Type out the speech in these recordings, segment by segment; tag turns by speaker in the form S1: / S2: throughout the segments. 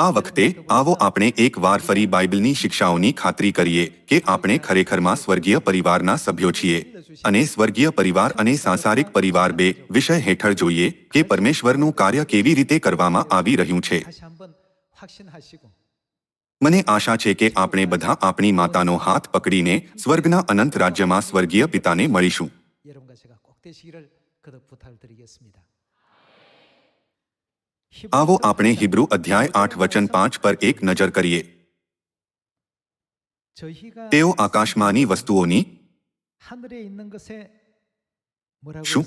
S1: આ વખતે આવો આપણે એક વાર ફરી બાઇબલની શિક્ષાઓની ખાતરી કરીએ કે આપણે ખરેખરમાં સ્વર્ગીય પરિવારના સભ્યો છીએ અને સ્વર્ગીય પરિવાર અને સાંસારિક પરિવાર બે વિષય હેઠળ જોઈએ કે પરમેશ્વરનું કાર્ય કેવી રીતે કરવામાં આવી રહ્યું છે. મને આશા છે કે આપણે બધા આપણી માતાનો હાથ પકડીને સ્વર્ગના અનંત રાજ્યમાં સ્વર્ગીય પિતાને મળીશું. આવો આપણે હિબ્રુ અધ્યાય આઠ વચન પાંચ પર એક નજર કરીએ તેઓ આકાશમાંની વસ્તુઓની શું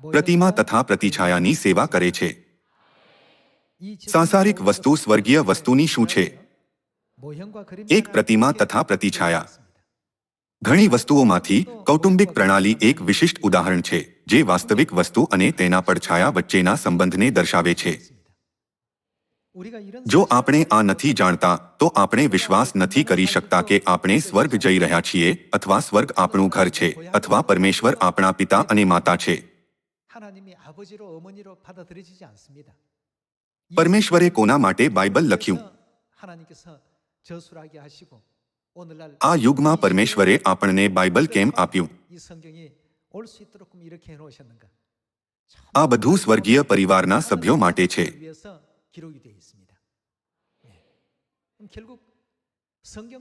S1: પ્રતિમા તથા પ્રતિછાયાની સેવા કરે છે સાંસારિક વસ્તુ સ્વર્ગીય વસ્તુની શું છે એક પ્રતિમા તથા પ્રતિછાયા ઘણી વસ્તુઓમાંથી કૌટુંબિક પ્રણાલી એક વિશિષ્ટ ઉદાહરણ છે, જે વાસ્તવિક વસ્તુ અને તેના પડછાયા વચ્ચેના સંબંધને દર્શાવે છે. જો આપણે આ નથી જાણતા, તો આપણે વિશ્વાસ નથી કરી શકતા કે આપણે સ્વર્ગ જઈ રહ્યા છીએ અથવા સ્વર્ગ આપણું ઘર છે અથવા પરમેશ્વર આપણા પિતા અને માતા છે. પરમેશ્વરે કોના માટે બાઇબલ લખ્યું? આ યુગમાં પરમેશ્વરે આપણને બાઇબલ કેમ આપ્યું આ બધું સ્વર્ગીય પરિવારના સભ્યો માટે છે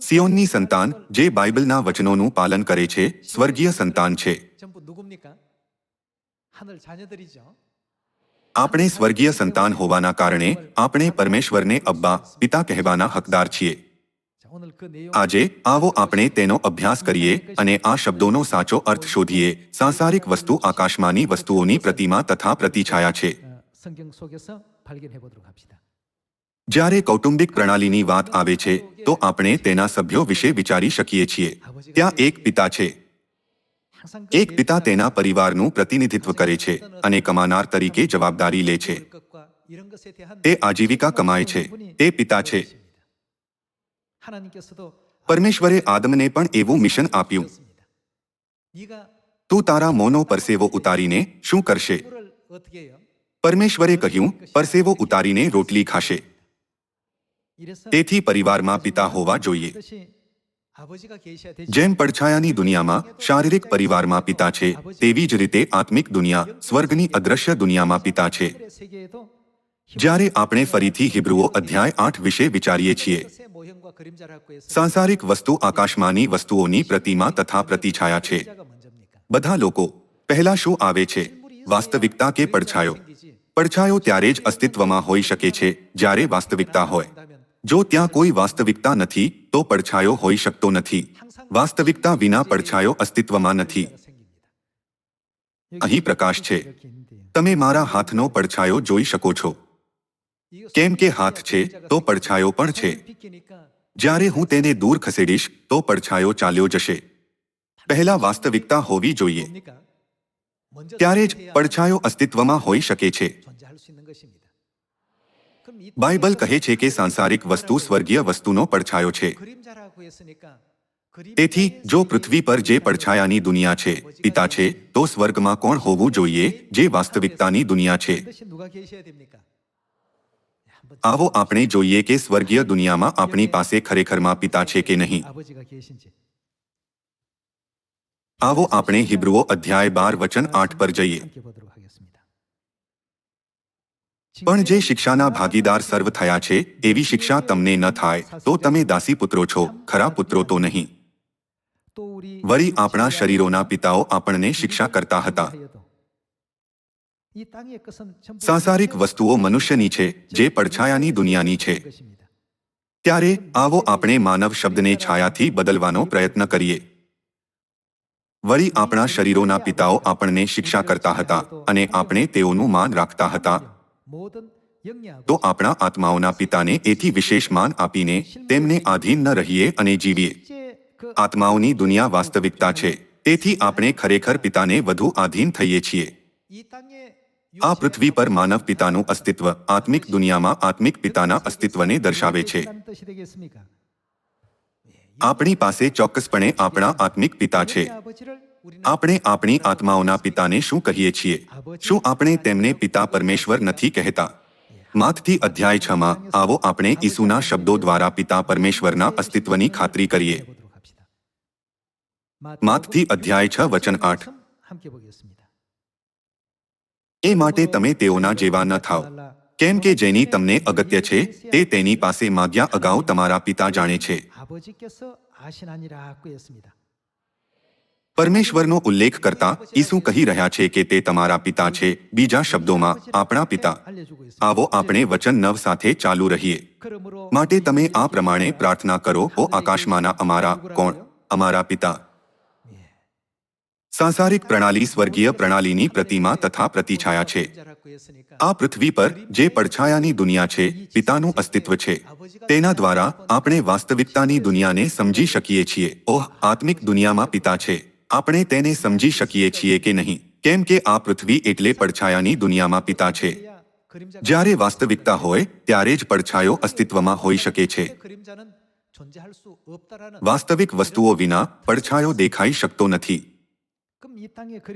S1: સિયોનની સંતાન જે બાઇબલના વચનોનું પાલન કરે છે સ્વર્ગીય સંતાન છે આપણે સ્વર્ગીય સંતાન હોવાના કારણે આપણે પરમેશ્વરને અબ્બા પિતા કહેવાના હકદાર છીએ આજે આવો આપણે તેનો અભ્યાસ કરીએ અને આ શબ્દોનો સાચો અર્થ શોધીએ. સાંસારિક વસ્તુ આકાશમાંની વસ્તુઓની પ્રતિમા તથા પ્રતિછાયા છે. જ્યારે કૌટુંબિક પ્રણાલીની વાત આવે છે, તો આપણે તેના સભ્યો વિશે વિચારી શકીએ છીએ. ત્યાં એક પિતા છે. એક પિતા તેના પરિવારનું પ્રતિનિધિત્વ કરે છે અને કમાનાર તરીકે જવાબદારી લે છે. તે આજીવિકા કમાય છે. તે પિતા છે. પરમેશ્વરે આદમને પણ એવું મિશન આપ્યું તું તારા મોનો પરસેવો ઉતારીને શું કરશે પરમેશ્વરે કહ્યું પરસેવો ઉતારીને રોટલી ખાશે તેથી પરિવારમાં પિતા હોવા જોઈએ જેમ પડછાયાની દુનિયામાં શારીરિક પરિવારમાં પિતા છે તેવી જ રીતે આત્મિક દુનિયા સ્વર્ગની અદ્રશ્ય દુનિયામાં પિતા છે જ્યારે આપણે ફરીથી હિબ્રુઓ અધ્યાય આઠ વિશે વિચારીએ છીએ સાંસારિક વસ્તુ આકાશમાંની વસ્તુઓની પ્રતિમા તથા પ્રતિછાયા છે. બધા લોકો પહેલા શું આવે છે? વાસ્તવિકતા કે પડછાયો? પડછાયો ત્યારે જ અસ્તિત્વમાં હોઈ શકે છે જ્યારે વાસ્તવિકતા હોય. જો ત્યાં કોઈ વાસ્તવિકતા નથી તો પડછાયો હોઈ શકતો નથી. વાસ્તવિકતા વિના પડછાયો અસ્તિત્વમાં નથી. અહીં પ્રકાશ છે. તમે મારા હાથનો પડછાયો જોઈ શકો છો. કેમ કે હાથ છે, તો પડછાયો પણ છે. જ્યારે હું તેને દૂર ખસેડીશ, તો પડછાયો ચાલ્યો જશે. પહેલા વાસ્તવિકતા હોવી જોઈએ. ત્યારે જ પડછાયો અસ્તિત્વમાં હોઈ શકે છે. બાઇબલ કહે છે કે સાંસારિક વસ્તુ સ્વર્ગીય વસ્તુનો પડછાયો છે. તેથી જો પૃથ્વી પર જે પડછાયાની દુનિયા છે, પિતા છે, તો સ્વર્ગમાં કોણ હોવું જોઈએ, જે વાસ્તવિકતાની દુનિયા છે? આવો આપણે જોઈએ કે સ્વર્ગીય દુનિયામાં આપણી પાસે ખરેખરમાં પિતા છે કે નહીં? આવો આપણે હિબ્રુઓ અધ્યાય બાર વચન આઠ પર જઈએ. પણ જે શિક્ષાના ભાગીદાર સર્વ થયા છે, એવી શિક્ષા તમને ન થાય, તો તમે દાસી પુત્રો છો, ખરા પુત્રો તો નહીં. વરી આપણા શરીરોના પિતાઓ આપણને શિક્ષા કરતા હતા. સાંસારિક વસ્તુઓ મનુષ્યની છે જે પડછાયાની દુનિયાની છે. ત્યારે આવો આપણે માનવ શબ્દને છાયાથી બદલવાનો પ્રયત્ન કરીએ. વળી આપણા શરીરોના પિતાઓ આપણને શિક્ષા કરતા હતા અને આપણે તેઓનું માન રાખતા હતા. તો આપણા આત્માઓના પિતાને એથી વિશેષ માન આપીને તેમને આધીન ન રહીએ અને જીવીએ. આત્માઓની દુનિયા વાસ્તવિકતા છે તેથી આપણે ખરેખર પિતાને વધુ આધીન થઈએ છીએ. આ પૃથ્વી પર માનવ પિતાનું અસ્તિત્વ, આત્મિક દુનિયામાં આત્મિક પિતાના અસ્તિત્વને દર્શાવે છે. આપણી પાસે ચોક્કસપણે આપણા આત્મિક પિતા છે. આપણે આપણી આત્માઓના પિતાને શું કહીએ છીએ? શું આપણે તેમને પિતા પરમેશ્વર નથી કહેતા? માથથી અધ્યાય છ માં, આવો આપણે ઈસુના શબ્દો દ્વારા પિતા પરમેશ્વરના અસ્તિત્વની ખાતરી કરીએ. માથથી અધ્યાય છ, વચન આઠ. એ માટે તમે તેઓના જેવા ન થાવ કેમ કે જેની તમને અગત્ય છે તે તેની પાસે માગ્યા અગાઉ તમારા પિતા જાણે છે. પરમેશ્વરનો ઉલ્લેખ કરતા ઈસુ કહી રહ્યા છે કે તે તમારા પિતા છે. બીજા શબ્દોમાં આપણા પિતા. આવો આપણે વચન નવ સાથે ચાલુ રહીએ. માટે તમે આ પ્રમાણે પ્રાર્થના કરો ઓ આકાશમાંના અમારા કોણ? અમારા પિતા. સાંસારિક પ્રણાલી સ્વર્ગીય પ્રણાલીની પ્રતિમા તથા પ્રતિછાયા છે. આ પૃથ્વી પર જે પડછાયાની દુનિયા છે, પિતાનું અસ્તિત્વ છે. તેના દ્વારા આપણે વાસ્તવિકતાની દુનિયાને સમજી શકીએ છીએ. ઓહ, આત્મિક દુનિયામાં પિતા છે. આપણે તેને સમજી શકીએ છીએ કે નહીં. કેમ કે આ પૃથ્વી એટલે પડછાયાની દુનિયામાં પિતા છે. જ્યારે વાસ્તવિકતા હોય, ત્યારે જ પડછાયો અસ્તિત્વમાં હોઈ શકે છે. વાસ્તવિક વસ્તુઓ વિના પડછાયો દેખાઈ શકતો નથી.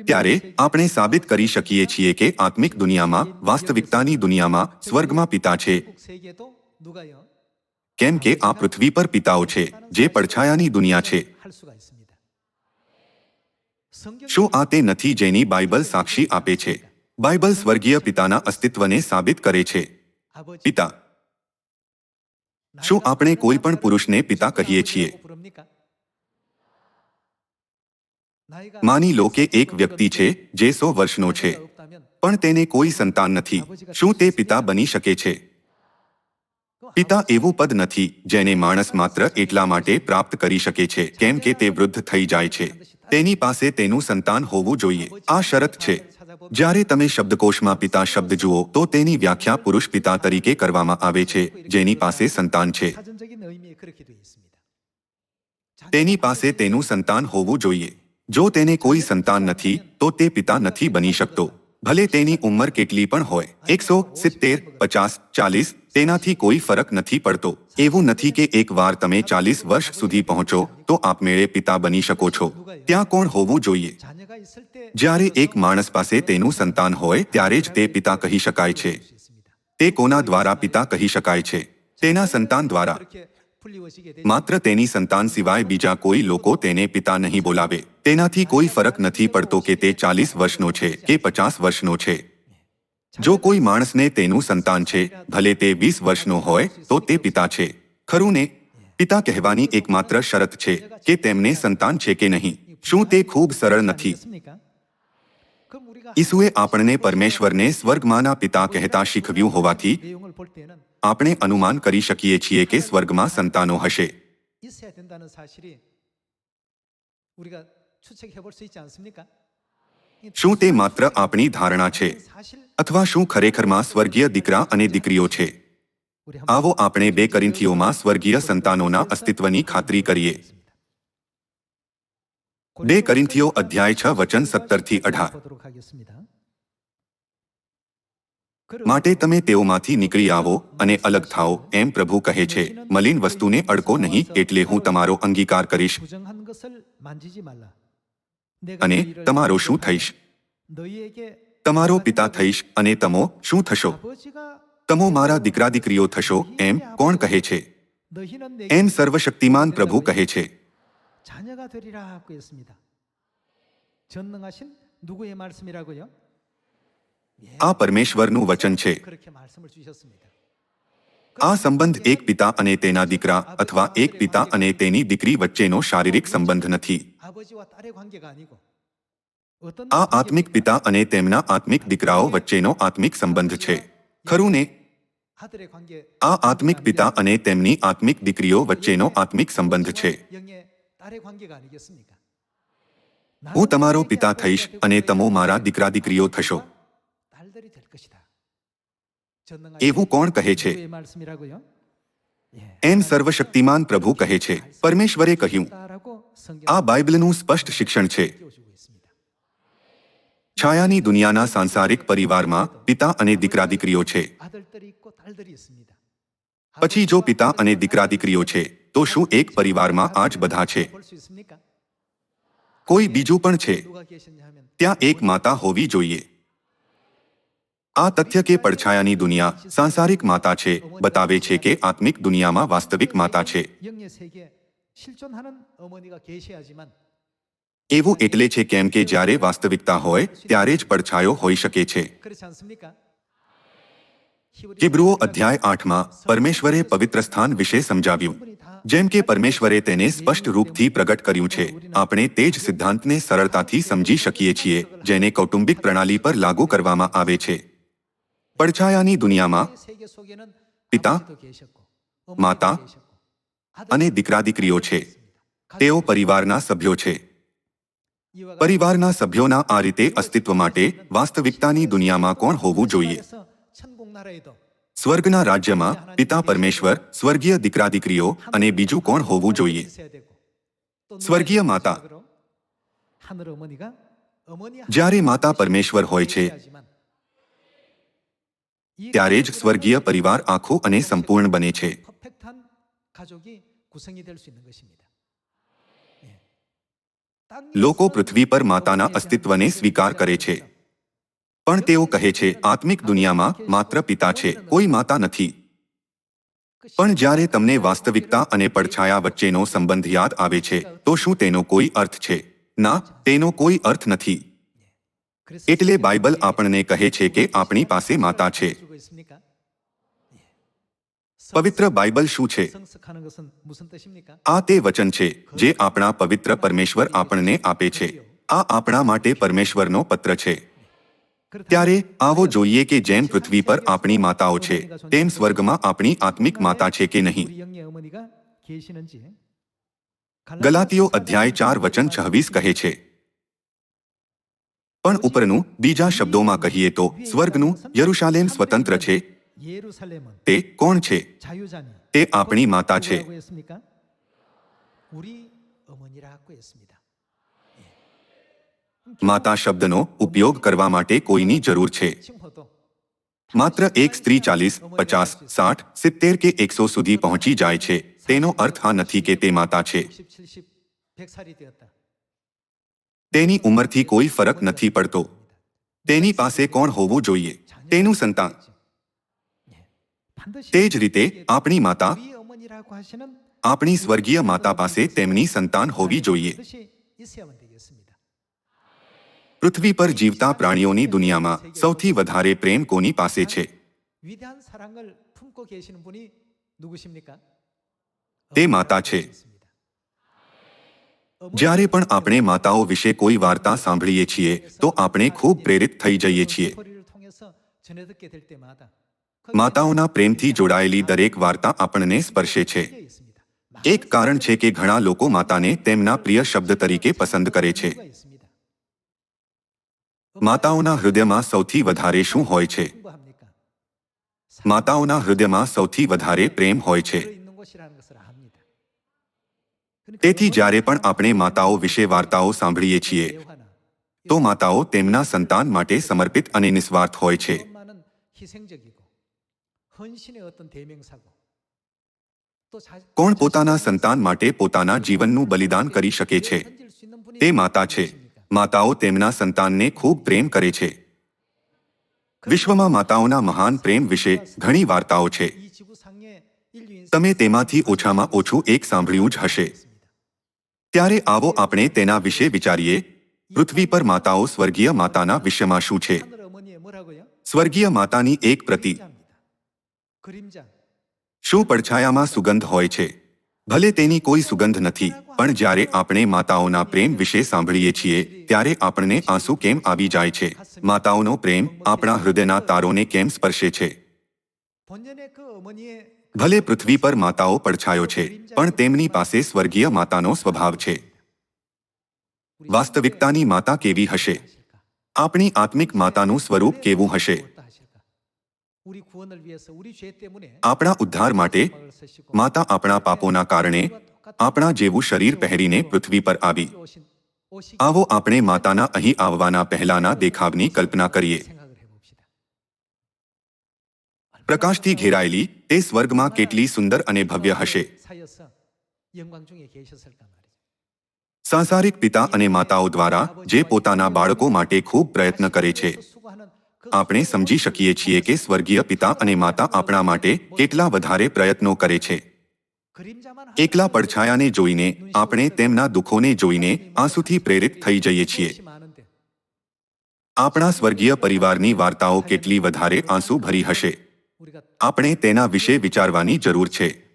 S1: ત્યારે આપણે સાબિત કરી શકીએ છીએ કે આત્મિક દુનિયામાં વાસ્તવિકતાની દુનિયામાં સ્વર્ગમાં પિતા છે. કેમ કે આ પૃથ્વી પર પિતાઓ છે જે પડછાયાની દુનિયા છે. શું આ તે નથી જેની બાઇબલ સાક્ષી આપે છે? બાઇબલ સ્વર્ગીય પિતાના અસ્તિત્વને સાબિત કરે છે. પિતા. શું આપણે કોઈ પણ પુરુષને પિતા કહીએ છીએ? માની લો કે એક વ્યક્તિ છે જે સો વર્ષનો છે પણ તેને કોઈ સંતાન નથી. શું તે પિતા બની શકે છે? પિતા એવું પદ નથી જેને માણસ માત્ર એટલા માટે પ્રાપ્ત કરી શકે છે કેમ કે તે વૃદ્ધ થઈ જાય છે. તેની પાસે તેનું સંતાન હોવું જોઈએ. આ શરત છે. જ્યારે તમે શબ્દકોશમાં પિતા શબ્દ જુઓ તો તેની વ્યાખ્યા પુરુષ પિતા તરીકે કરવામાં આવે છે જેની પાસે સંતાન છે. તેની પાસે તેનું સંતાન હોવું જોઈએ. જો તેને કોઈ સંતાન નથી, તો તે પિતા નથી બની શકતો. ભલે તેની ઉંમર કેટલી પણ હોય. એકસો સિત્તેર, પચાસ, ચાલીસ, તેનાથી કોઈ ફરક નથી પડતો. એવું નથી કે એકવાર તમે ચાલીસ વર્ષ સુધી પહોંચો, તો આપમેળે પિતા બની શકો છો. ત્યાં કોણ હોવું જોઈએ? જ્યારે એક માણસ પાસે તેનું સંતાન હોય, ત્યારે જ તે પિતા કહી શકાય છે. તે કોના દ્વારા પિતા કહી શકાય છે? તેના સંતાન દ્વારા. માત્ર તેની સંતાન સિવાય બીજા કોઈ લોકો તેને પિતા નહીં બોલાવે. તેનાથી કોઈ ફરક નથી પડતો કે તે ચાલીસ વર્ષનો છે કે પચાસ વર્ષનો છે. જો કોઈ માણસને તેનું સંતાન છે, ભલે તે વીસ વર્ષનો હોય, તો તે પિતા છે. ખરું ને પિતા કહેવાની એકમાત્ર શરત છે કે તેમને સંતાન છે કે નહીં. શું તે ખૂબ સરળ નથી? ઈસુએ આપણને પરમેશ્વરને સ્વર્ગમાંના પિતા કહેતા શીખવ્યું હોવાથી આપણે અનુમાન કરી શકીએ છીએ કે સ્વર્ગમાં સંતાનો હશે. શું તે માત્ર આપણી ધારણા છે? અથવા શું ખરેખરમાં સ્વર્ગીય દીકરા અને દીકરીઓ છે? આવો આપણે બે કરીંથીઓમાં સ્વર્ગીય સંતાનોના અસ્તિત્વની ખાતરી કરીએ. બે કરીંથીઓ અધ્યાય છ વચન સત્તરથી અઢાર. માટે તમે તેઓમાંથી નીકળી આવો અને અલગ થાઓ એમ પ્રભુ કહે છે. મલિન વસ્તુને અડકો નહીં એટલે હું તમારો અંગીકાર કરીશ. અને
S2: 너희를
S1: તમારો શું થઈશ
S2: 너희에게
S1: તમારો પિતા થઈશ અને તમો શું થશો
S2: 아버지가
S1: તમો મારા દીકરા દીકરીઓ થશો એમ કોણ કહે છે
S2: 너희는 내게
S1: એમ સર્વશક્તિમાન પ્રભુ કહે છે
S2: 자녀가 되리라고 했습니다. 전능하신 누구의 말씀이라고요?
S1: આ પરમેશ્વરનું વચન છે
S2: 그렇게 말씀을 주셨습니다.
S1: આ સંબંધ એક પિતા અને તેના દીકરા અથવા એક પિતા અને તેની દીકરી વચ્ચેનો શારીરિક સંબંધ નથી. આ આત્મિક પિતા અને તેમના આત્મિક દીકરાઓ વચ્ચેનો આત્મિક સંબંધ છે. ખરું ને આ આત્મિક પિતા અને તેમની આત્મિક દીકરીઓ વચ્ચેનો આત્મિક સંબંધ છે. હું તમારો પિતા થઈશ અને તમો મારા દીકરા દીકરીઓ થશો. એવું કોણ કહે છે? એમ સર્વશક્તિમાન પ્રભુ કહે છે. પરમેશ્વરે કહ્યું આ બાઇબલનું સ્પષ્ટ શિક્ષણ છે. છાયાની દુનિયાના સાંસારિક પરિવારમાં પિતા અને દીકરા દીકરીઓ છે. પછી જો પિતા અને દીકરા દીકરીઓ છે તો શું એક પરિવારમાં આ જ બધા છે? કોઈ બીજું પણ છે. ત્યાં એક માતા હોવી જોઈએ. આ તથ્ય કે પડછાયાની દુનિયા સાંસારિક માતા છે, બતાવે છે કે આત્મિક દુનિયામાં વાસ્તવિક માતા છે. એવું એટલે છે કેમ કે જ્યારે વાસ્તવિકતા હોય, ત્યારે જ પડછાયો હોઈ શકે છે. હિબ્રુઓ અધ્યાય આઠમાં પરમેશ્વરે પવિત્ર સ્થાન વિશે સમજાવ્યું. જેમ કે પરમેશ્વરે તેને સ્પષ્ટ રૂપથી પ્રગટ કર્યું છે, આપણે તે જ સિદ્ધાંતને સરળતાથી સમજી શકીએ છીએ, જેને કૌટુંબિક પ્રણાલી પર લાગુ કરવામાં આવે છે. પડછાયાની દુનિયામાં પિતા, માતા અને દીકરા દીકરીઓ છે. તેઓ પરિવારના સભ્યો છે. પરિવારના સભ્યોના આ રીતે અસ્તિત્વ માટે વાસ્તવિકતાની દુનિયામાં કોણ હોવું જોઈએ? સ્વર્ગના રાજ્યમાં પિતા પરમેશ્વર, સ્વર્ગીય દીકરા દીકરીઓ અને બીજું કોણ હોવું જોઈએ? સ્વર્ગીય માતા. જ્યારે માતા પરમેશ્વર હોય છે ત્યારે જ સ્વર્ગીય પરિવાર આખો અને સંપૂર્ણ બને છે. લોકો પૃથ્વી પર માતાના અસ્તિત્વને સ્વીકાર કરે છે. પણ તેઓ કહે છે આત્મિક દુનિયામાં માત્ર પિતા છે કોઈ માતા નથી. પણ જ્યારે તમને વાસ્તવિકતા અને પડછાયા વચ્ચેનો સંબંધ યાદ આવે છે તો શું તેનો કોઈ અર્થ છે? ના તેનો કોઈ અર્થ નથી. એટલે બાઇબલ આપણને કહે છે કે આપણી પાસે માતા છે. પવિત્ર બાઇબલ શું છે? આ તે વચન છે જે આપણા પવિત્ર પરમેશ્વર આપણને આપે છે. આ આપણા માટે પરમેશ્વરનો પત્ર છે. ત્યારે આવો જોઈએ કે જેમ પૃથ્વી પર આપણી માતાઓ છે, તેમ સ્વર્ગમાં આપણી આત્મિક માતા છે કે નહીં? ગલાતીઓ અધ્યાય ચાર વચન છવ્વીસ કહે છે. પણ ઉપરનું બીજા શબ્દોમાં કહીએ તો, સ્વર્ગનું યરુશાલેમ સ્વતંત્ર છે તે કોણ છે? તે આપણી માતા છે. માતા શબ્દનો ઉપયોગ કરવા માટે કોઈની જરૂર છે. માત્ર એક સ્ત્રી ચાલીસ પચાસ સાઠ સિત્તેર કે એકસો સુધી પહોંચી જાય છે. તેનો અર્થ આ નથી કે તે માતા છે. તેની ઉંમરથી કોઈ ફરક નથી પડતો. તેની પાસે કોણ હોવું જોઈએ? તેનું સંતાન. તે જ રીતે આપણી માતા આપણી સ્વર્ગીય માતા પાસે તેમની સંતાન હોવી જોઈએ. પૃથ્વી પર જીવતા પ્રાણીઓની દુનિયામાં સૌથી વધારે પ્રેમ કોની પાસે છે? તે માતા છે જ્યારે પણ આપણે માતાઓ વિશે કોઈ વાર્તા સાંભળીએ છીએ તો આપણે ખૂબ પ્રેરિત થઈ જઈએ છીએ. માતાઓના પ્રેમથી જોડાયેલી દરેક વાર્તા આપણને સ્પર્શે છે. એક કારણ છે કે ઘણા લોકો માતાને તેમના પ્રિય શબ્દ તરીકે પસંદ કરે છે. માતાઓના હૃદયમાં સૌથી વધારે શું હોય છે? માતાઓના હૃદયમાં સૌથી વધારે પ્રેમ હોય છે. તેથી જ્યારે પણ આપણે માતાઓ વિશે વાર્તાઓ સાંભળીએ છીએ, તો માતાઓ તેમના સંતાન માટે સમર્પિત અને નિસ્વાર્થ હોય છે. કોણ પોતાના સંતાન માટે પોતાના જીવનનું બલિદાન કરી શકે છે? તે માતા છે. માતાઓ તેમના સંતાનને ખૂબ પ્રેમ કરે છે. વિશ્વમાં માતાઓના મહાન પ્રેમ વિશે ઘણી વાર્તાઓ છે. તમે તેમાંથી ઓછામાં ઓછું એક સાંભળ્યું જ હશે. ત્યારે આવો આપણે તેના વિશે વિચારીએ. પૃથ્વી પર માતાઓ સ્વર્ગીય માતાના વિષયમાં શું છે? સ્વર્ગીય માતાની એક પ્રતિ. શું પડછાયામાં સુગંધ હોય છે? ભલે તેની કોઈ સુગંધ નથી, પણ જ્યારે આપણે માતાઓના પ્રેમ વિશે સાંભળીએ છીએ, ત્યારે આપણને આંસુ કેમ આવી જાય છે? માતાઓનો પ્રેમ આપણા હૃદયના તારોને કેમ સ્પર્શે છે? ભલે પૃથ્વી પર માતાઓ પડછાયો છે, પણ તેમની પાસે સ્વર્ગીય માતાનો સ્વભાવ છે. વાસ્તવિકતાની માતા કેવી હશે? આપણી આત્મિક માતાનું સ્વરૂપ કેવું હશે? આપણા ઉદ્ધાર માટે માતા આપણા પાપોના કારણે આપણા જેવું શરીર પહેરીને પૃથ્વી પર આવી. આવો આપણે માતાના અહીં આવવાના પહેલાના દેખાવની કલ્પના કરીએ. પ્રકાશથી ઘેરાયેલી તે સ્વર્ગમાં કેટલી સુંદર અને ભવ્ય હશે? સાંસારિક પિતા અને માતાઓ દ્વારા જે પોતાના બાળકો માટે ખૂબ પ્રયત્ન કરે છે. આપણે સમજી શકીએ છીએ કે સ્વર્ગીય પિતા અને માતા આપણા માટે કેટલા વધારે પ્રયત્નો કરે છે. એકલા પડછાયાને જોઈને, આપણે તેમના દુઃખોને જોઈને આંસુથી પ્રેરિત થઈ જઈએ છીએ. આપણા સ્વર્ગીય પરિવારની વાર્તાઓ કેટલી વધારે આંસુ ભરી હશે. આપણે તેના વિશે વિચારવાની જરૂર છે.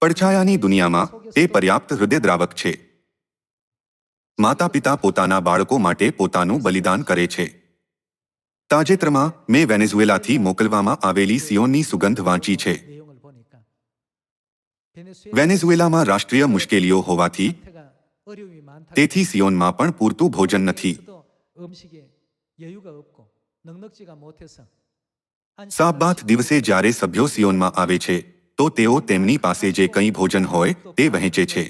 S1: પડછાયાની દુનિયામાં તે પર્યાપ્ત હૃદયદ્રાવક છે. માતા પિતા પોતાના બાળકો માટે પોતાનું બલિદાન કરે છે. તાજેતરમાં મેં વેનેઝુએલાથી મોકલવામાં આવેલી સિયોનની સુગંધ વાંચી છે. વેનેઝુએલામાં રાષ્ટ્રીય મુશ્કેલીઓ હોવાથી તેથી સિયોનમાં પણ પૂરતું ભોજન નથી. સાબાથ દિવસે જ્યારે સભ્યો સિયોનમાં આવે છે, તો તેઓ તેમની પાસે જે કંઈ ભોજન હોય, તે વહેંચે છે.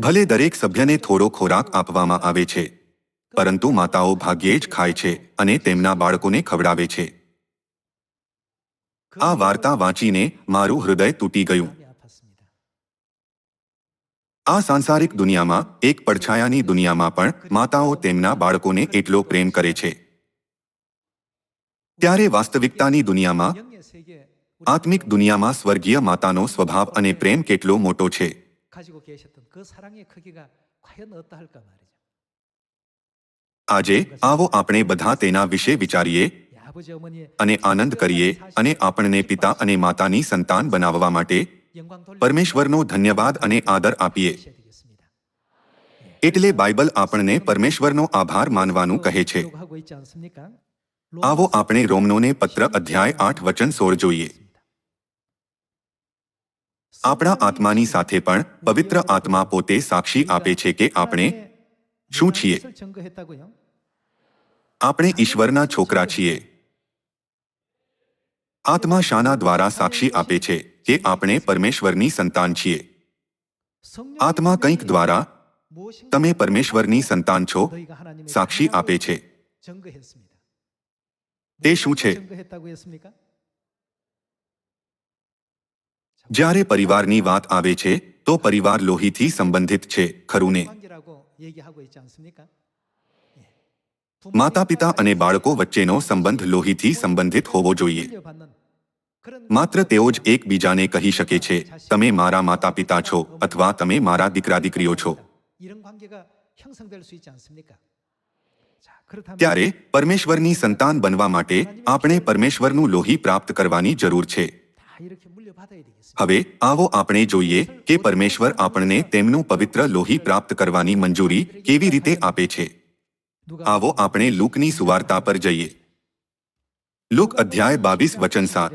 S1: ભલે દરેક સભ્યને થોડો ખોરાક આપવામાં આવે છે. પરંતુ માતાઓ ભાગ્યે જ ખાય છે અને તેમના બાળકોને ખવડાવે છે. આ વાર્તા વાંચીને મારું હૃદય તૂટી ગયું. આ સાંસારિક દુનિયામાં, એક પડછાયાની દુનિયામાં પણ માતાઓ તેમના બાળકોને એટલો પ્રેમ કરે છે. ત્યારે વાસ્તવિકતાની દુનિયામાં, આત્મિક દુનિયામાં સ્વર્ગીય માતાનો સ્વભાવ અને પ્રેમ કેટલો મોટો છે. આજે આવો આપણે બધા તેના વિશે વિચારીએ અને આનંદ કરીએ અને આપણને પિતા અને માતાની સંતાન બનાવવા માટે પરમેશ્વરનો ધન્યવાદ અને આદર આપીએ. એટલે બાઇબલ આપણને પરમેશ્વરનો આભાર માનવાનું કહે છે. આવો આપણે રોમનોને પત્ર અધ્યાય આઠ વચન સોળ જોઈએ. આપણા આત્માની સાથે પણ પવિત્ર આત્મા પોતે સાક્ષી આપે છે કે આપણે શું છીએ આપણે ઈશ્વરના છોકરા છીએ આત્મા શાના દ્વારા સાક્ષી આપે છે કે આપણે પરમેશ્વરની સંતાન છીએ આત્મા કંઈક દ્વારા તમે પરમેશ્વરની સંતાન છો સાક્ષી આપે છે તે શું છે જ્યારે પરિવારની વાત આવે છે તો પરિવાર લોહીથી સંબંધિત છે ખરું ને માતા પિતા અને બાળકો વચ્ચેનો સંબંધ લોહીથી સંબંધિત હોવો જોઈએ. માત્ર તેઓ જ એકબીજાને કહી શકે છે તમે મારા માતા પિતા છો અથવા તમે મારા દીકરા દીકરીઓ છો. ત્યારે પરમેશ્વરની સંતાન બનવા માટે આપણે પરમેશ્વરનું લોહી પ્રાપ્ત કરવાની જરૂર છે. હવે આવો આપણે જોઈએ કે પરમેશ્વર આપણને તેમનું પવિત્ર લોહી પ્રાપ્ત કરવાની મંજૂરી કેવી રીતે આપે છે. આવો આપણે લુકની સુવાર્તા પર જઈએ. લુક અધ્યાય બાવીસ વચન સાત.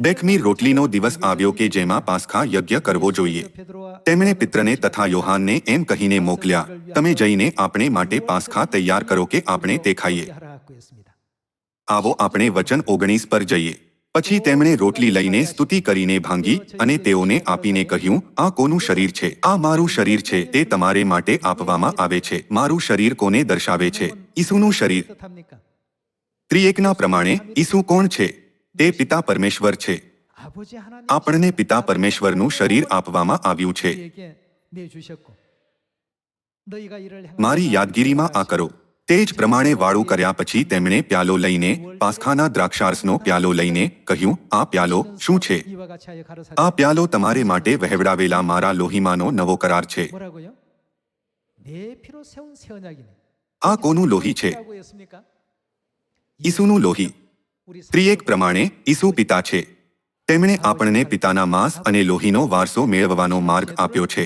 S1: બેખમી રોટલીનો દિવસ આવ્યો કે જેમાં પાસખા યજ્ઞ કરવો જોઈએ. તેમણે પિત્રને તથા યોહાનને એમ કહીને મોકલ્યા તમે જઈને આપણે માટે પાસખા તૈયાર કરો કે આપણે તે ખાઈએ. આવો આપણે વચન ઓગણીસ પર જઈએ. પછી તેમણે રોટલી લઈને સ્તુતિ કરીને ભાંગી અને તેઓને આપીને કહ્યું, આ કોનું શરીર છે? આ મારું શરીર છે, તે તમારે માટે આપવામાં આવે છે. મારું શરીર કોને દર્શાવે છે? ઈસુનું શરીર. ત્રિએકના પ્રમાણે, ઈસુ કોણ છે? તે પિતા પરમેશ્વર છે. આપણને પિતા પરમેશ્વરનું શરીર આપવામાં આવ્યું છે. મારી યાદગીરીમાં આ કરો. તે જ પ્રમાણે વાળું કર્યા પછી તેમણે પ્યાલો લઈને પાસખાના દ્રાક્ષારસનો પ્યાલો લઈને કહ્યું, આ પ્યાલો શું છે? આ પ્યાલો તમારે માટે વહેવડાવેલા મારા લોહીમાંનો નવો કરાર છે. આ કોનું લોહી છે? ઈસુનું લોહી. ત્રિએક પ્રમાણે ઈસુ પિતા છે. તેમણે આપણને પિતાના માંસ અને લોહીનો વારસો મેળવવાનો માર્ગ આપ્યો છે.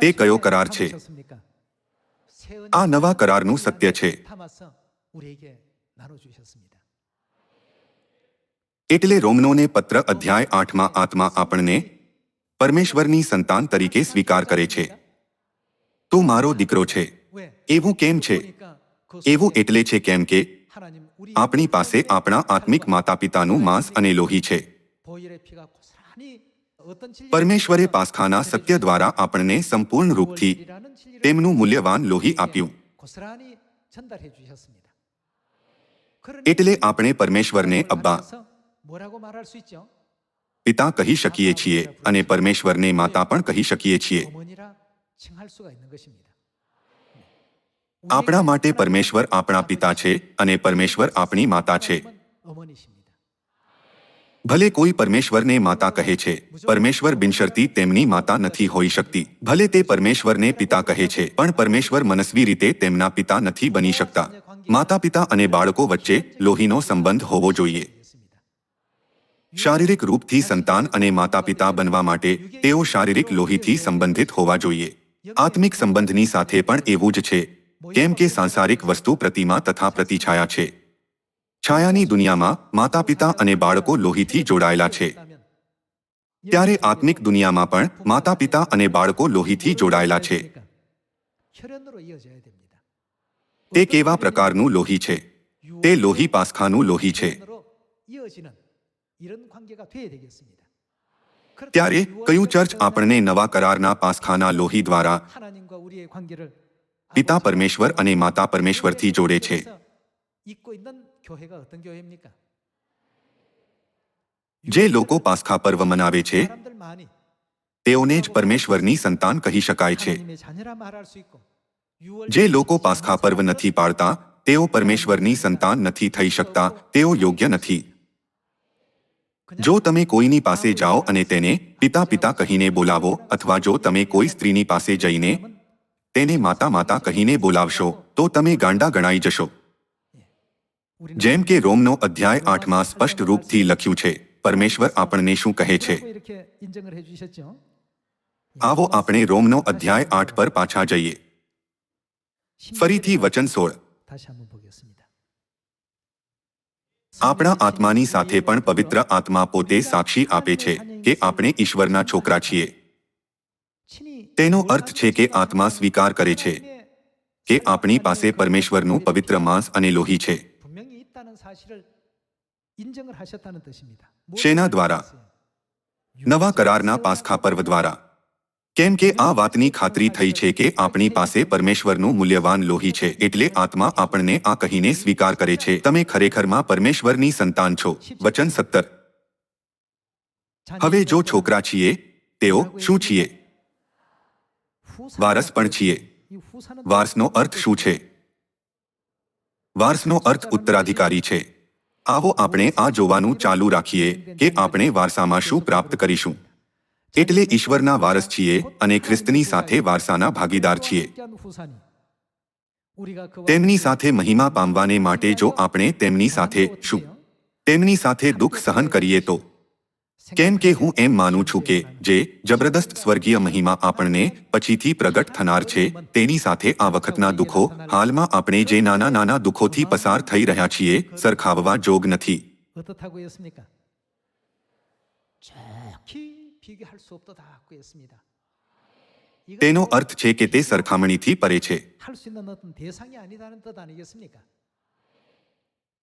S1: તે કયો કરાર છે? આ નવા કરારનું સત્ય છે. એટલે રોમનોને પત્ર અધ્યાય આઠમાં આત્મા આપણને પરમેશ્વરની સંતાન તરીકે સ્વીકાર કરે છે. તો મારો દીકરો છે. એવું કેમ છે? એવું એટલે છે કેમ કે આપણી પાસે આપણા આત્મિક માતા પિતાનું માંસ અને લોહી છે. પરમેશ્વરે પાસખાના સત્ય દ્વારા આપણને સંપૂર્ણ રૂપથી તેમનું મૂલ્યવાન લોહી આપ્યું. એટલે આપણે પરમેશ્વરને અબ્બા, પિતા કહી શકીએ છીએ અને પરમેશ્વરને માતા પણ કહી શકીએ છીએ. આપણા માટે પરમેશ્વર આપણા પિતા છે અને પરમેશ્વર આપણી માતા છે. ભલે કોઈ પરમેશ્વરને માતા કહે છે, પરમેશ્વર બિનશરતી તેમની માતા નથી હોઈ શકતી. ભલે તે પરમેશ્વરને પિતા કહે છે, પણ પરમેશ્વર મનસ્વી રીતે તેમના પિતા નથી બની શકતા. માતા પિતા અને બાળકો વચ્ચે લોહીનો સંબંધ હોવો જોઈએ. શારીરિક રૂપથી સંતાન અને માતા પિતા બનવા માટે તેઓ શારીરિક લોહીથી સંબંધિત હોવા જોઈએ. આત્મિક સંબંધની સાથે પણ એવું જ છે. કેમ કે સાંસારિક વસ્તુ પ્રતિમા તથા પ્રતિછાયા છે. છાયાની દુનિયામાં માતા પિતા અને બાળકો લોહીથી જોડાયેલા છે. ત્યારે આત્મિક દુનિયામાં પણ માતા પિતા અને બાળકો લોહીથી જોડાયેલા છે. તે કેવા પ્રકારનું લોહી છે? તે લોહી પાસખાનું લોહી છે. ત્યારે કયું ચર્ચ આપણને નવા કરારના પાસખાના લોહી દ્વારા પિતા પરમેશ્વર અને માતા પરમેશ્વરથી જોડે છે?
S2: 잊고 있는 교회가 어떤 교회입니까?
S1: જે લોકો પાસખા પર્વ મનાવે છે
S2: 사람들만이
S1: તેઓને જ પરમેશ્વરની સંતાન કહી શકાય છે
S2: 하나님의 자녀라 말할 수 있고 유월
S1: જે લોકો પાસખા પર્વ નથી પાળતા તેઓ પરમેશ્વરની સંતાન નથી થઈ શકતા તેઓ યોગ્ય નથી જો તમે કોઈની પાસે જાઓ અને તેને પિતા પિતા કહીને બોલાવો અથવા જો તમે કોઈ સ્ત્રીની પાસે જઈને તેને માતા માતા કહીને બોલાવશો તો તમે ગાંડા ગણાઈ જશો
S2: 우리는
S1: જેમ કે રોમનો અધ્યાય આઠમાં સ્પષ્ટ રૂપથી લખ્યું છે પરમેશ્વર આપણને શું કહે છે? આવો આપણે રોમનો અધ્યાય આઠ પર પાછા જઈએ. ફરીથી વચન સોળ આપણા આત્માની સાથે પણ પવિત્ર આત્મા પોતે સાક્ષી આપે છે કે આપણે ઈશ્વરના છોકરા છીએ. તેનો અર્થ છે કે આત્મા સ્વીકાર કરે છે કે આપણી પાસે પરમેશ્વરનું પવિત્ર માંસ અને લોહી છે. સેના દ્વારા નવા કરારના પાસખા પર્વ દ્વારા કેમ કે આ વાતની ખાતરી થઈ છે કે આપણી પાસે પરમેશ્વરનું મૂલ્યવાન લોહી છે એટલે આત્મા આપણને આ કહીને સ્વીકાર કરે છે તમે ખરેખરમાં પરમેશ્વરની સંતાન છો વચન સત્તર હવે જો છોકરા છીએ તેઓ શું છીએ વારસ પણ છીએ વારસનો અર્થ શું છે વારસનો અર્થ ઉત્તરાધિકારી છે. આવો આપણે આ જોવાનું ચાલુ રાખીએ કે આપણે વારસામાં શું પ્રાપ્ત કરીશું. એટલે ઈશ્વરના વારસ છીએ અને ખ્રિસ્તની સાથે વારસાના ભાગીદાર છીએ. તેમની સાથે મહિમા પામવાને માટે જો આપણે તેમની સાથે શું? તેમની સાથે દુઃખ સહન કરીએ તો? કેમ કે હું એમ માનું છું કે જે જબરદસ્ત સ્વર્ગીય મહિમા આપણને પછીથી પ્રગટ થનાર છે તેની સાથે આ વખતના દુઃખો હાલમાં આપણે જે નાના નાના દુઃખોથી પસાર થઈ રહ્યા છીએ સરખાવવા જોગ નથી. તેનો અર્થ છે કે તે સરખામણીથી પરે છે.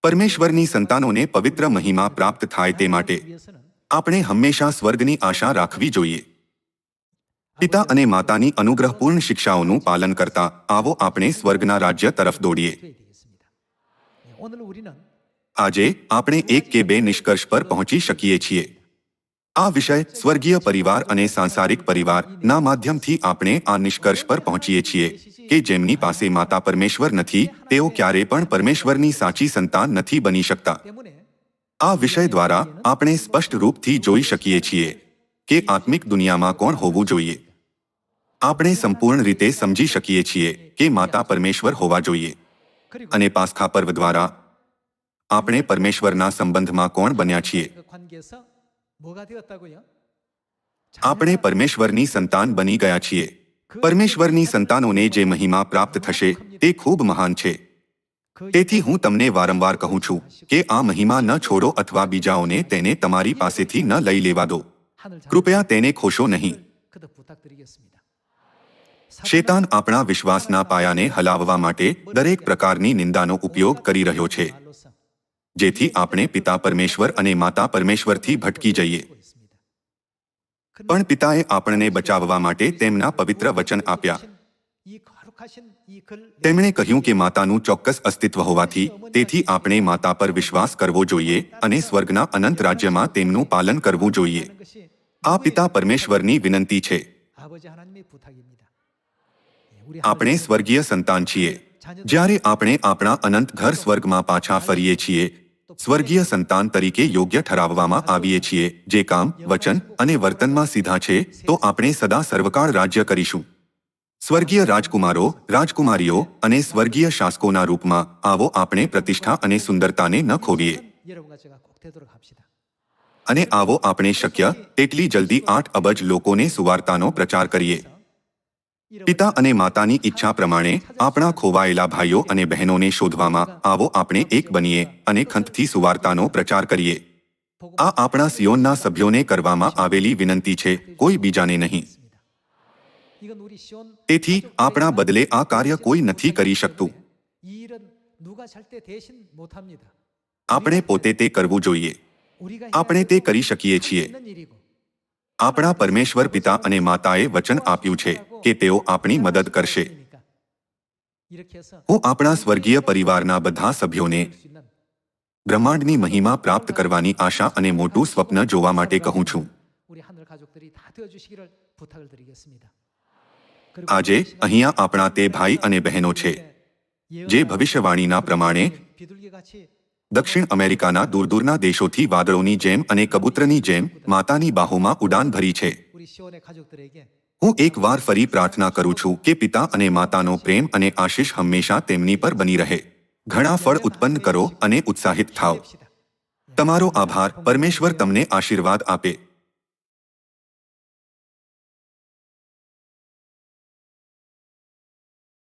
S1: પરમેશ્વરની સંતાનોને પવિત્ર મહિમા પ્રાપ્ત થાય તે માટે. આપણે હંમેશા સ્વર્ગની આશા રાખવી જોઈએ. પિતા અને માતાની અનુગ્રહપૂર્ણ શિક્ષાઓનું પાલન કરતા આવો આપણે સ્વર્ગના રાજ્ય તરફ દોડીએ. આજે આપણે એક કે બે નિષ્કર્ષ પર પહોંચી શકીએ છીએ. આ વિષય સ્વર્ગીય પરિવાર અને સાંસારિક પરિવારના માધ્યમથી આપણે આ નિષ્કર્ષ પર પહોંચીએ છીએ કે જેમની પાસે માતા પરમેશ્વર નથી, તેઓ ક્યારેય પણ પરમેશ્વરની સાચી સંતાન નથી બની શકતા. આ વિષય દ્વારા આપણે સ્પષ્ટ રૂપથી જોઈ શકીએ છીએ કે આત્મિક દુનિયામાં કોણ હોવું જોઈએ. આપણે સંપૂર્ણ રીતે સમજી શકીએ છીએ કે માતા પરમેશ્વર હોવા જોઈએ. અને પાસખા પર્વ દ્વારા આપણે પરમેશ્વરના સંબંધમાં કોણ બન્યા છીએ. આપણે પરમેશ્વરની સંતાન બની ગયા છીએ. પરમેશ્વરની સંતાનોને જે મહિમા પ્રાપ્ત થશે તે ખૂબ મહાન છે. તેથી હું તમને વારંવાર કહું છું કે આ મહિમા ન છોડો અથવા બીજાઓને તેને તમારી પાસેથી ન લઈ લેવા દો. કૃપયા તેને ખોશો નહીં. શેતાન આપણા વિશ્વાસના પાયાને હલાવવા માટે દરેક પ્રકારની નિંદાનો ઉપયોગ કરી રહ્યો છે. જેથી આપણે પિતા પરમેશ્વર અને માતા પરમેશ્વરથી ભટકી જઈએ. પણ પિતાએ આપણને બચાવવા માટે તેમના પવિત્ર વચન આપ્યા. તેમણે કહ્યું કે માતાનું ચોક્કસ અસ્તિત્વ હોવાથી તેથી આપણે માતા પર વિશ્વાસ કરવો જોઈએ અને સ્વર્ગના અનંત રાજ્યમાં તેમનું પાલન કરવું જોઈએ. આ પિતા પરમેશ્વરની વિનંતી છે. આપણે સ્વર્ગીય સંતાન છીએ. જ્યારે આપણે આપણા અનંત ઘર સ્વર્ગમાં પાછા ફરીએ છીએ સ્વર્ગીય સંતાન તરીકે યોગ્ય ઠરાવવામાં આવીએ છીએ. જે કામ વચન અને વર્તનમાં સીધા છે તો આપણે સદા સર્વકાળ રાજ્ય કરીશું. સ્વર્ગીય રાજકુમારો, રાજકુમારીઓ અને સ્વર્ગીય શાસકોના રૂપમાં આવો આપણે પ્રતિષ્ઠા અને સુંદરતાને ન ખોવીએ. અને આવો આપણે શક્ય તેટલી જલ્દી આઠ અબજ લોકોને સુવાર્તાનો પ્રચાર કરીએ. પિતા અને માતાની ઈચ્છા પ્રમાણે આપણા ખોવાયેલા ભાઈઓ અને બહેનોને શોધવામાં આવો આપણે એક બનીએ અને ખંતથી સુવાર્તાનો પ્રચાર કરીએ. આ આપણા સિયોનના સભ્યોને કરવામાં આવેલી વિનંતી છે, કોઈ બીજાને નહીં. તેથી આપણા બદલે આ કાર્ય કોઈ નથી કરી શકતું
S2: 이 일은 누가 잘 때 대신 못 합니다.
S1: આપણે પોતે તે કરવું જોઈએ
S2: 우리가
S1: આપણે તે કરી શકીએ છીએ
S2: 있는 일이고
S1: આપણા પરમેશ્વર પિતા અને માતાએ વચન આપ્યું છે કે તેઓ આપણી મદદ કરશે
S2: 이렇게 해서
S1: હું આપણા સ્વર્ગીય પરિવારના બધા સભ્યોને
S2: 수 있는
S1: બ્રહ્માંડની મહિમા પ્રાપ્ત કરવાની આશા અને મોટું સ્વપ્ન જોવા માટે કહું છું
S2: 우리 하늘 가족들이 다 되어 주시기를 부탁을 드리겠습니다.
S1: આજે અહીંયા આપણા તે ભાઈ અને બહેનો છે, જે ભવિષ્યવાણીના પ્રમાણે દક્ષિણ અમેરિકાના દૂરદૂરના દેશોથી વાદળોની જેમ અને કબૂતરની જેમ માતાની બાહુમાં ઉડાન ભરી છે. હું એકવાર ફરી પ્રાર્થના કરું છું કે પિતા અને માતાનો પ્રેમ અને આશીષ હંમેશા તેમની પર બની રહે. ઘણા ફળ ઉત્પન્ન કરો અને ઉત્સાહિત થાઓ. તમારો આભાર. પરમેશ્વર તમને આશીર્વાદ આપે.